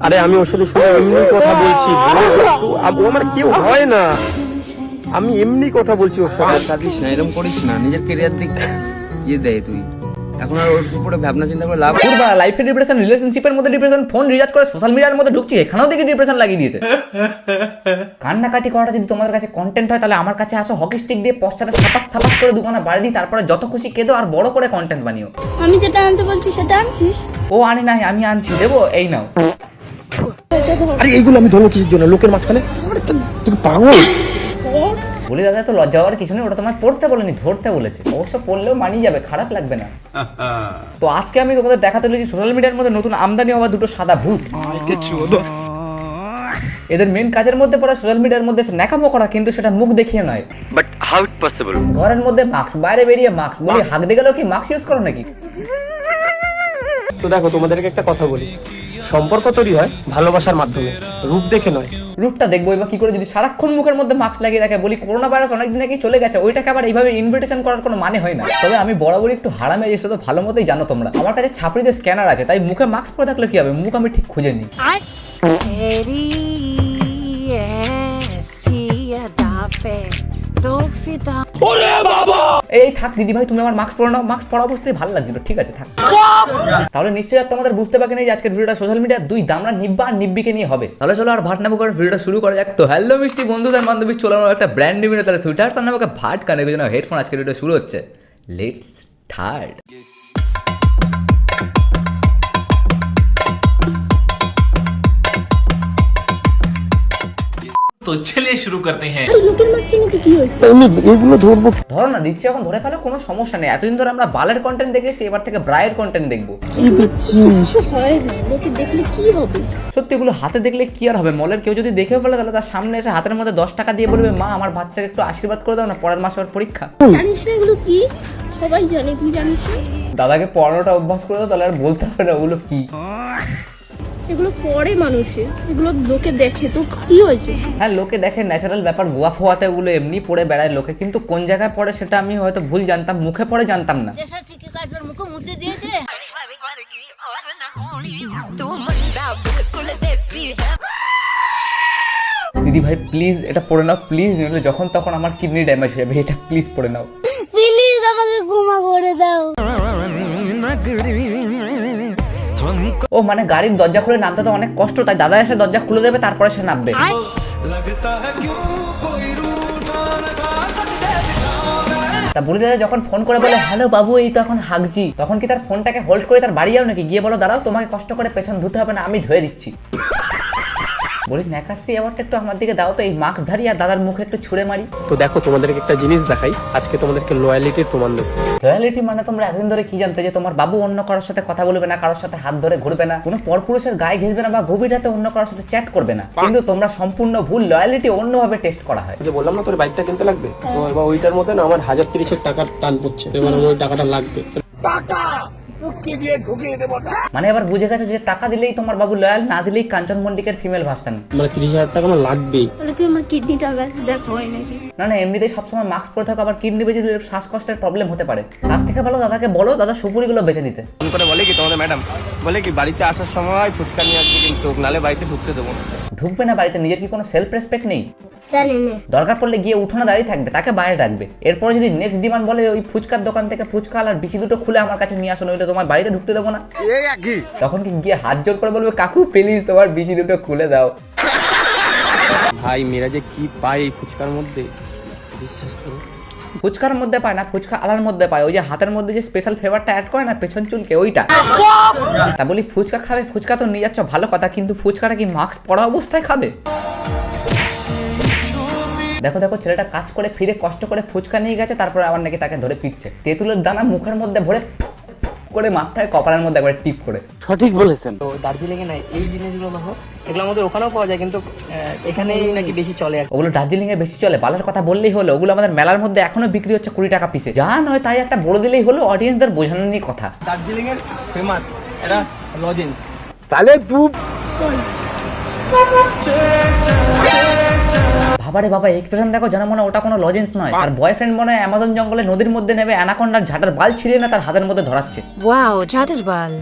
আরে আমি ওর সাথে শুধু এমনি কথা বলছি বলো। ও আমার কেউ হয় না। আমি এমনি কথা বলছি ওর সাথে। কাঁদিস না এরকম করিস না। নিজের কেরিয়ার দিক ইয়ে দেয় তুই। এখন আর ওর উপরে ভাবনা চিন্তা করে লাভ পুরো লাইফের ডিপ্রেশন রিলেশনশিপের মধ্যে ডিপ্রেশন ফোন রিচার্জ করে সোশ্যাল মিডিয়ার মধ্যে ঢুকছি এখানেও দেখি ডিপ্রেশন লাগিয়ে দিয়েছে। কান্নাকাটি করাটা যদি তোমাদের কাছে কন্টেন্ট হয় তাহলে আমার কাছে আসো হকি স্টিক দিয়ে পশ্চাতে সাপাক সাপাক করে দুখানা বাড়ি দিই তারপরে যত খুশি কেঁদো আর বড় করে কন্টেন্ট বানিও। আমি যেটা আনতে বলছি সেটা আনছিস? ও আনি নাই আমি আনছি দেবো এই নাও। আরে এইগুলো আমি ধরবো কিসের জন্য? লোকের মাঝখানে? আরে পাগল? বলি দাদা তো লজ্জা হওয়ার কিছু নেই ওটা তোমায় পড়তে বলেনি ধরতে বলেছে। অবশ্য পড়লেও মানিয়ে যাবে খারাপ লাগবে না। তো আজকে আমি তোমাদের দেখাতে চলেছি সোশ্যাল মিডিয়ার মধ্যে নতুন আমদানি হওয়া দুটো সাদা ভূত। এদের মেন কাজের মধ্যে পড়ে সোশ্যাল মিডিয়ার মধ্যে ন্যাকামো করা কিন্তু সেটা মুখ দেখিয়ে নয়। বাট হাউ ইট পসিবল ঘরের মধ্যে মাস্ক বাইরে বেরিয়ে মাস্ক বলি হাঁক দিয়ে গেলেও কি মাস্ক ইউজ করো নাকি? তো দেখো তোমাদেরকে একটা কথা বলি। সম্পর্ক তৈরি হয় ভালোবাসার মাধ্যমে রূপ দেখে নয়। রূপটা দেখব এবার কি করে যদি সারাক্ষণ মুখের মধ্যে মাস্ক লাগিয়ে রাখে বলি করোনা ভাইরাস অনেকদিন আগেই চলে গেছে ওইটাকে আবার এইভাবে ইনভিটেশন করার কোনো মানে হয় না। তবে আমি বরাবরই একটু হারামে এসে তো ভালো মতোই জানো তোমরা। আমার কাছে ছাপড়িদের স্ক্যানার আছে তাই মুখে মাস্ক পরে থাকলে কি হবে? মুখ আমি ঠিক খুঁজে নিই। এই থাক দিদি ভাই, তুমি আমার মাস্ক পরে নাও। মাস্ক পরা অবস্থায় ভালো লাগছিল ঠিক আছে, থাক। তাহলে নিশ্চয়ই আর তোমাদের বুঝতে পারবে না যে আজকের ভিডিওটা সোশ্যাল মিডিয়া দুই দামরা নিব্বা আর নিব্বিকে নিয়ে হবে। তাহলে চলো আর ভাট নামো করে ভিডিওটা শুরু করা যাক। তো হ্যালো মিষ্টি বন্ধুদের বান্ধবী চলো আমার একটা ব্র্যান্ড নিউ ভিডিও তাহলে সুইটার সামনে আমাকে ভাট কানে হেডফোন আজকের ভিডিও শুরু হচ্ছে। লেটস থার্ড তো চলে শুরু করতে হ্যাঁ। এগুলো ধরবো ধরো না দিচ্ছি এখন ধরে ফেলো কোনো সমস্যা নেই। এতদিন ধরে আমরা বালের কন্টেন্ট দেখেছি এবার থেকে ব্রায়ের কন্টেন্ট দেখব। কি দেখছি? হয় না দেখলে কি হবে? সত্যি এগুলো হাতে দেখলে কি আর হবে? মলের কেউ যদি দেখে ফেলে তাহলে তার সামনে এসে হাতের মধ্যে দশ টাকা দিয়ে বলবে মা আমার বাচ্চাকে একটু আশীর্বাদ করে দাও না পরের মাসে ওর পরীক্ষা। জানিস না এগুলো কি? সবাই জানে তুই জানিস না? দাদাকে পড়ানোটা অভ্যাস করে দাও তাহলে আর বলতে হবে না ওগুলো কি। এগুলো পড়ে মানুষে এগুলো লোকে দেখে। তো কি হয়েছে? হ্যাঁ লোকে দেখে ন্যাচারাল ব্যাপার। গোয়া ফোয়াতে ওগুলো এমনি পড়ে বেড়ায় লোকে। কিন্তু কোন জায়গায় পড়ে সেটা আমি হয়তো ভুল জানতাম মুখে পড়ে জানতাম না। দিদি ভাই প্লিজ এটা পড়ে নাও প্লিজ নইলে যখন তখন আমার কিডনি ড্যামেজ হয়ে যাবে এটা প্লিজ পড়ে নাও। প্লিজ আমাকে ক্ষমা করে দাও। ও মানে গাড়ির দরজা খুলে নামতে তো অনেক কষ্ট তাই দাদা এসে দরজা খুলে দেবে তারপরে সে নামবে। তা বলি দাদা যখন ফোন করে বলে হ্যালো বাবু এই তো এখন হাগজি। তখন কি তার ফোনটাকে হোল্ড করে তার বাড়ি যাও নাকি? গিয়ে বলো দাঁড়াও তোমাকে কষ্ট করে পেছন ধুতে হবে না আমি ধুয়ে দিচ্ছি। বলি ন্যাকাশ্রী আবার একটু আমার দিকে দাও তো এই মাস্ক ধারি আর দাদার মুখে একটু ছুঁড়ে মারি। তো দেখো তোমাদেরকে একটা জিনিস দেখাই। আজকে তোমাদেরকে লয়ালিটির প্রমাণ দেবো। লয়ালিটি মানে তোমরা এতদিন ধরে কি জানতে যে তোমার বাবু অন্য কারোর সাথে কথা বলবে না কারোর সাথে হাত ধরে ঘুরবে না কোনো পরপুরুষের গায়ে ঘেসবে না বা গভীর রাতে অন্য কারোর সাথে চ্যাট করবে না। কিন্তু তোমরা সম্পূর্ণ ভুল লয়ালিটি অন্যভাবে টেস্ট করা হয়। যে বললাম না তোর বাইকটা কিনতে লাগবে? তো এবার ওইটার মধ্যে না আমার হাজার তিরিশের টাকার টান পড়ছে এবার ওই টাকাটা লাগবে। মানে এবার বুঝে গেছে যে টাকা দিলেই তোমার বাবু লয়াল না দিলেই কাঞ্চন মল্লিকের ফিমেল ভার্সন মানে তিরিশ হাজার টাকা আমার লাগবেই। তাহলে তুই আমার কিডনিটা দেখ নাকি? না না এমনিতেই সবসময় মাস্ক পরে থাকো আবার কিডনি বেঁচে দিলে শ্বাসকষ্টের প্রবলেম হতে পারে। তার থেকে ভালো দাদাকে বলো দাদা সুপুরিগুলো বেঁচে দিতে। ফোন করে বলে কি তোমাদের ম্যাডাম বলে কি বাড়িতে আসার সময় ফুচকা নিয়ে আসবে কিন্তু নালে বাড়িতে ঢুকতে দেবো না। ঢুকবে না বাড়িতে নিজের কি কোনো সেলফ রেসপেক্ট নেই? জানি না। দরকার পড়লে গিয়ে উঠোনে দাঁড়িয়ে থাকবে তাকে বাইরে রাখবে। এরপরে যদি নেক্সট ডিমান্ড বলে ওই ফুচকার দোকান থেকে ফুচকা আর বিচি দুটো খুলে আমার কাছে নিয়ে আসো নইলে তোমার বাড়িতে ঢুকতে দেবো না। তখন কি গিয়ে হাত জোর করে বলবে কাকু প্লিজ তোমার বিচি দুটো খুলে দাও। ভাই মেয়েরা যে কি পায় এই ফুচকার মধ্যে? বিশ্বাস করো। ফুচকার মধ্যে পায় না ফুচকা আলার মধ্যে পায়। ওই যে হাতের মধ্যে যে স্পেশাল ফ্লেভারটা অ্যাড করে না পেছন চুলকে ওইটা। তা বলি ফুচকা খাবে ফুচকা তো নিয়ে যাচ্ছ ভালো কথা কিন্তু ফুচকাটা কি মাস্ক পরা অবস্থায় খাবে? দেখো দেখো ছেলেটা কাজ করে ফিরে কষ্ট করে ফুচকা নিয়ে গেছে তারপরে আবার নাকি তাকে ধরে পিটছে। তেঁতুলের দানা মুখের মধ্যে ভরে করে মাথায় কপালের মধ্যে একবার টিপ করে। সঠিক বলেছেন। তো দার্জিলিংয়ে না এই জিনিসগুলো দেখো এগুলো আমাদের ওখানেও পাওয়া যায় কিন্তু এখানেই নাকি বেশি চলে আর ওগুলো দার্জিলিং এ বেশি চলে বালার কথা বললেই হলো ওগুলো আমাদের মেলার মধ্যে এখনও বিক্রি হচ্ছে কুড়ি টাকা পিসে যা নয় তাই একটা বড় দিলেই হলো অডিয়েন্সদের বোঝানো নিয়ে কথা। দার্জিলিং এর ফেমাস এটা লজেন্স তাহলে তুই বাবারে বাবা এক্সপ্রেশন দেখো যেন মনে ওটা কোনো লজেন্স নয়। আর বয়ফ্রেন্ড মনে হয় অ্যামাজন জঙ্গলে নদীর মধ্যে নেবে অ্যানাকোন্ডার ঝাটার বাল ছিঁড়ে না তার হাতের মধ্যে ধরাচ্ছে। ওয়াও ঝাটার বাল।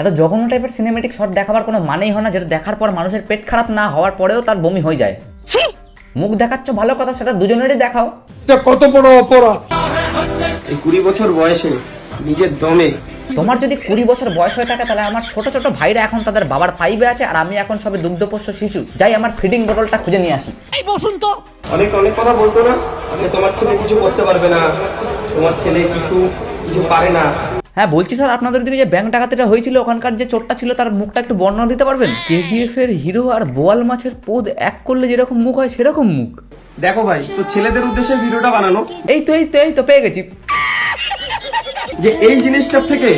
এত জঘন্য টাইপের সিনেমেটিক শট দেখাবার কোনো মানেই হয় না যেটা দেখার পর মানুষের পেট খারাপ না হওয়ার পরেও তার বমি হয়ে যায়। মুখ দেখাচ্ছ ভালো কথা সেটা দুজনেরই দেখাও। কত বড় অপরাধ? এই কুড়ি বছর বয়সে নিজের দমে। তোমার যদি কুড়ি বছর বয়স হয়ে থাকে তাহলে আমার ছোট ছোট ভাইরা এখন তাদের বাবার পাইবে আছে আর আমি এখন সবে দুগ্ধপোষ্য শিশু। যাই আমার ফিডিং বোতলটা খুঁজে নিয়ে আসি। অনেক অনেক কথা বলতো না? যে তোমার ছেলে কিছু করতে পারবে না। তোমার ছেলে কিছু কিছু পারে না। হ্যাঁ বলছি স্যার আপনাদের দিকে যে ব্যাংক ডাকাতিটা হয়েছিল ওখানকার যে চোরটা ছিল তার মুখটা একটু বর্ণনা দিতে পারবেন? কেজিএফ এর হিরো আর বোয়াল মাছের পোদ এক করলে যেরকম মুখ হয় সেরকম মুখ। দেখো ভাই তো ছেলেদের উদ্দেশ্যে ভিডিওটা বানানো। এই তো এই তো এই তো পেয়ে গেছি। যে এই জিনিসটার থেকে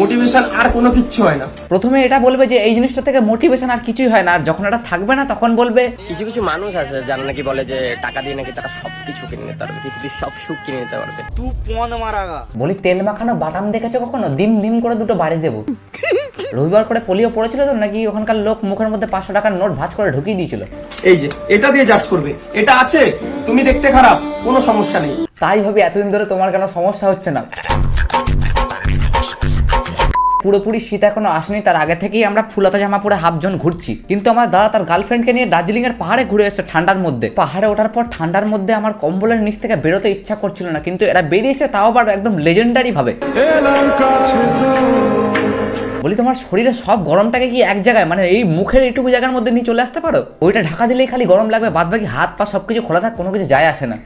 মোটিভেশন আর কোনো কিচ্ছু হয় না। প্রথমে এটা বলবে যে এই জিনিসটা থেকে মোটিভেশন আর কিছুই হয় না আর যখন এটা থাকবে না তখন বলবে কিছু কিছু মানুষ আছে যারা নাকি বলে যে টাকা দিয়ে নাকি তারা সবকিছু কিনে নিতে পারবে পৃথিবীর সব সুখ কিনে নিতে পারবে। বলি তেল মাখানো বাটাম দেখেছ কখনো? দিম দিম করে দুটো বাড়ি দেবো। রবিবার করে পোলিও পড়েছিল তো নাকি ওখানকার লোক মুখের মধ্যে পাঁচশো টাকার নোট ভাঁজ করে ঢুকিয়ে দিয়েছিল? এই যে এটা দিয়ে জাজ করবে। এটা আছে তুমি দেখতে খারাপ কোনো সমস্যা নেই। তাই ভাবি এতদিন ধরে তোমার কেন সমস্যা হচ্ছে না? পুরোপুরি শীত এখনও আসেনি তার আগে থেকেই আমরা ফুলাতা জামা পরে হাফজন ঘুরছি। কিন্তু আমার দাদা তার গার্লফ্রেন্ডকে নিয়ে দার্জিলিং এর পাহাড়ে ঘুরে এসেছে ঠান্ডার মধ্যে। পাহাড়ে ওঠার পর ঠান্ডার মধ্যে আমার কম্বলের নিচ থেকে বেরোতে ইচ্ছা করছিল না কিন্তু এরা বেরিয়েছে তাও আবার একদম লেজেন্ডারি ভাবে। বলি তোমার শরীরে সব গরমটাকে কি এক জায়গায় মানে এই মুখের এইটুকু জায়গার মধ্যে নিয়ে চলে আসতে পারো? ওইটা ঢাকা দিলেই খালি গরম লাগবে বাদ বাকি হাত পা সবকিছু খোলা থাক কোনো কিছু যায় আসে না।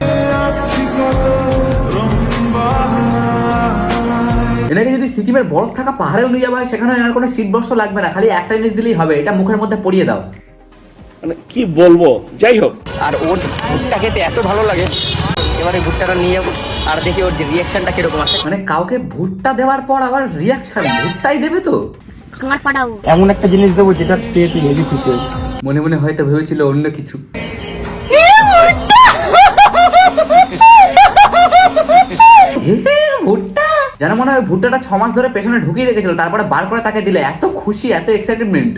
এনাকে যদি সিকিমের বরফ থাকা পাহাড়েও নিয়ে যাওয়া হয় সেখানে এনার কোনো শীত বস্ত্র লাগবে না খালি একটা জিনিস দিলেই হবে এটা মুখের মধ্যে পরিয়ে দাও। মানে কি বলব? যাই হোক। আর ওর ভুট্টা খেতে এত ভালো লাগে। এবারে ভুট্টাটা নিয়ে আর দেখি ওর যে রিয়াকশনটা কীরকম আছে। মানে কাউকে ভুট্টা দেওয়ার পর আবার রিয়াকশন ভুট্টাই দেবে তো? আমার পাঠাও এমন একটা জিনিস দেবো যেটা পেয়ে তুই হেভি খুশি মনে মনে হয়তো ভেবেছিল অন্য কিছু। ভুট্টা! যেন মনে হয় ভুট্টাটা ছ মাস ধরে পেছনে ঢুকিয়ে রেখেছিল তারপরে বার করে তাকে দিলে। এত খুশি এত এক্সাইটমেন্ট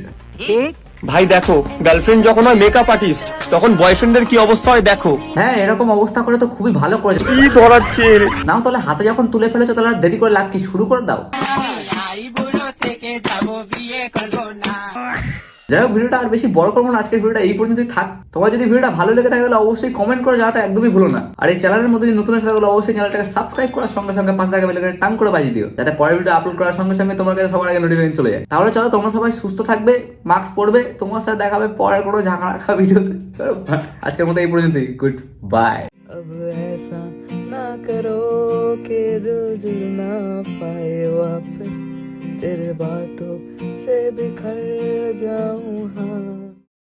ভাই দেখো গার্লফ্রেন্ড যখন হয় মেকআপ আর্টিস্ট তখন বয়ফ্রেন্ডের কি অবস্থা হয় দেখো। হ্যাঁ এরকম অবস্থা করে তো খুবই ভালো করেছে। কি ধরাচ্ছে নাও তাহলে হাতে যখন তুলে ফেলেছো তাহলে আর দেরি করে লাভ কি? শুরু করে দাও। যাই হোক ভিডিওটা আর বেশি বড় করবো না আজকের ভিডিওটা এই পর্যন্তই থাক তোমার যদি ভিডিওটা ভালো লেগে থাকে তাহলে অবশ্যই কমেন্ট করে জানাতে একদমই ভুলো না আর এই চ্যানেলের মধ্যে যদি নতুন এসে থাকলে অবশ্যই চ্যানেলটাকে সাবস্ক্রাইব করার সঙ্গে সঙ্গে পাঁচ টাকা বেলে টাং করে বাজিয়ে দিও যাতে পরের ভিডিও আপলোড করার সঙ্গে সঙ্গে তোমার কাছে সবার আগে নোটিফিকেশন চলে যায় তাহলে চলো তোমরা সবাই সুস্থ থাকবে মাস্ক পরবে তোমার সাথে দেখাবে পরের কোনো ঝাঁকা রাখা ভিডিওতে আজকের মতো এই পর্যন্তই গুড বাই अब ऐसा ना करो कि दिल जुड़ ना पाए वापस तेरे बातों से बिखर जाऊं हाँ